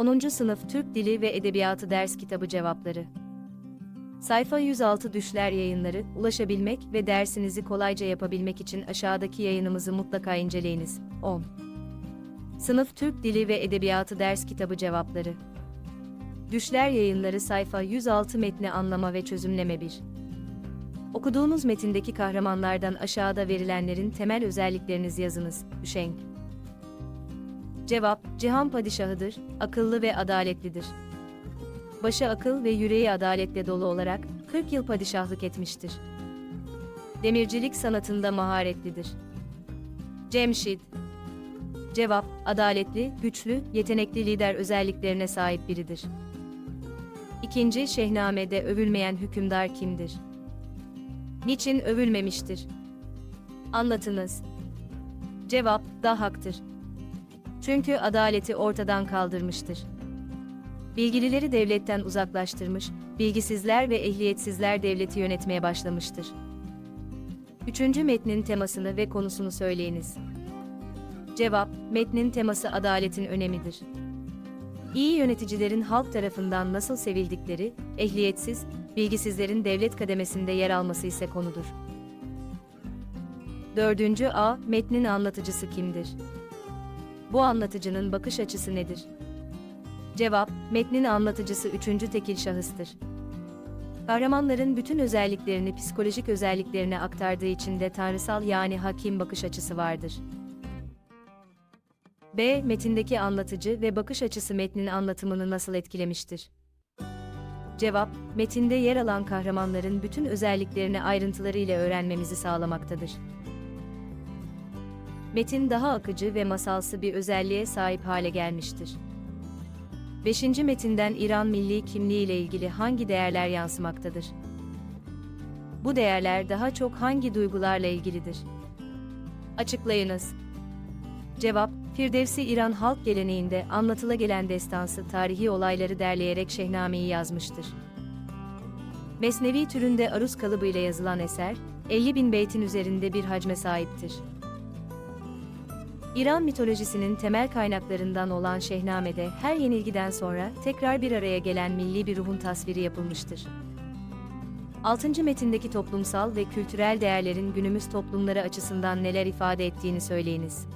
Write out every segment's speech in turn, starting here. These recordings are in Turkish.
10. Sınıf Türk Dili ve Edebiyatı Ders Kitabı Cevapları Sayfa 106 Düşler Yayınları, ulaşabilmek ve dersinizi kolayca yapabilmek için aşağıdaki yayınımızı mutlaka inceleyiniz. 10. Sınıf Türk Dili ve Edebiyatı Ders Kitabı Cevapları Düşler Yayınları sayfa 106 metni anlama ve çözümleme 1. Okuduğunuz metindeki kahramanlardan aşağıda verilenlerin temel özelliklerinizi yazınız. Üşenk. Cevap, Cihan padişahıdır, akıllı ve adaletlidir. Başı akıl ve yüreği adaletle dolu olarak 40 yıl padişahlık etmiştir. Demircilik sanatında maharetlidir. Cemşid Cevap, adaletli, güçlü, yetenekli lider özelliklerine sahip biridir. İkinci Şehnamede övülmeyen hükümdar kimdir? Niçin övülmemiştir? Anlatınız. Cevap, Dahak'tır. Çünkü adaleti ortadan kaldırmıştır. Bilgilileri devletten uzaklaştırmış, bilgisizler ve ehliyetsizler devleti yönetmeye başlamıştır. Üçüncü metnin temasını ve konusunu söyleyiniz. Cevap, metnin teması adaletin önemidir. İyi yöneticilerin halk tarafından nasıl sevildikleri, ehliyetsiz, bilgisizlerin devlet kademesinde yer alması ise konudur. Dördüncü A. Metnin anlatıcısı kimdir? Bu anlatıcının bakış açısı nedir? Cevap, metnin anlatıcısı üçüncü tekil şahıstır. Kahramanların bütün özelliklerini psikolojik özelliklerine aktardığı için de tanrısal yani hakim bakış açısı vardır. B. Metindeki anlatıcı ve bakış açısı metnin anlatımını nasıl etkilemiştir? Cevap, metinde yer alan kahramanların bütün özelliklerini ayrıntılarıyla öğrenmemizi sağlamaktadır. Metin daha akıcı ve masalsı bir özelliğe sahip hale gelmiştir. 5. metinden İran milli kimliği ile ilgili hangi değerler yansımaktadır? Bu değerler daha çok hangi duygularla ilgilidir? Açıklayınız. Cevap, Firdevsi İran halk geleneğinde anlatıla gelen destansı tarihi olayları derleyerek Şehname'yi yazmıştır. Mesnevi türünde aruz kalıbıyla yazılan eser, 50 bin beytin üzerinde bir hacme sahiptir. İran mitolojisinin temel kaynaklarından olan Şehname'de her yenilgiden sonra tekrar bir araya gelen milli bir ruhun tasviri yapılmıştır. 6. metindeki toplumsal ve kültürel değerlerin günümüz toplumları açısından neler ifade ettiğini söyleyiniz.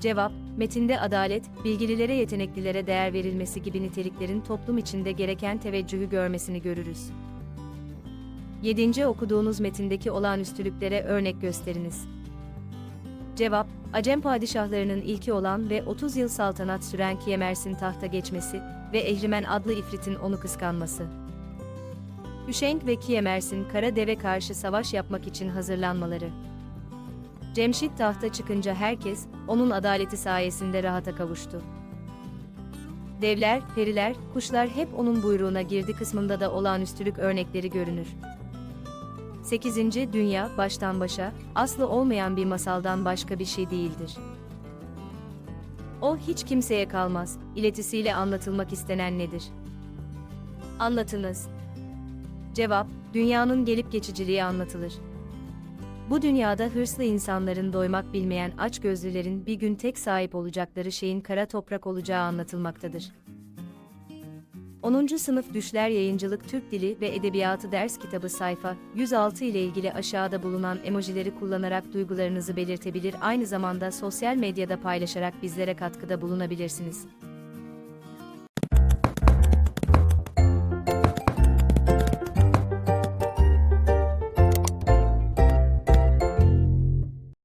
Cevap, metinde adalet, bilgililere yeteneklilere değer verilmesi gibi niteliklerin toplum içinde gereken teveccühü görmesini görürüz. 7. okuduğunuz metindeki olağanüstülüklere örnek gösteriniz. Cevap, Acem padişahlarının ilki olan ve 30 yıl saltanat süren Kiyemers'in tahta geçmesi ve Ehrimen adlı ifritin onu kıskanması. Hüşenk ve Kiyemers'in kara deve karşı savaş yapmak için hazırlanmaları. Cemşit tahta çıkınca herkes, onun adaleti sayesinde rahata kavuştu. Devler, periler, kuşlar hep onun buyruğuna girdi kısmında da olağanüstülük örnekleri görünür. 8. Dünya, baştan başa, aslı olmayan bir masaldan başka bir şey değildir. O hiç kimseye kalmaz, iletisiyle anlatılmak istenen nedir? Anlatınız. Cevap, dünyanın gelip geçiciliği anlatılır. Bu dünyada hırslı insanların doymak bilmeyen aç gözlülerin bir gün tek sahip olacakları şeyin kara toprak olacağı anlatılmaktadır. 10. Sınıf Düşler Yayıncılık Türk Dili ve Edebiyatı Ders Kitabı sayfa 106 ile ilgili aşağıda bulunan emojileri kullanarak duygularınızı belirtebilir aynı zamanda sosyal medyada paylaşarak bizlere katkıda bulunabilirsiniz.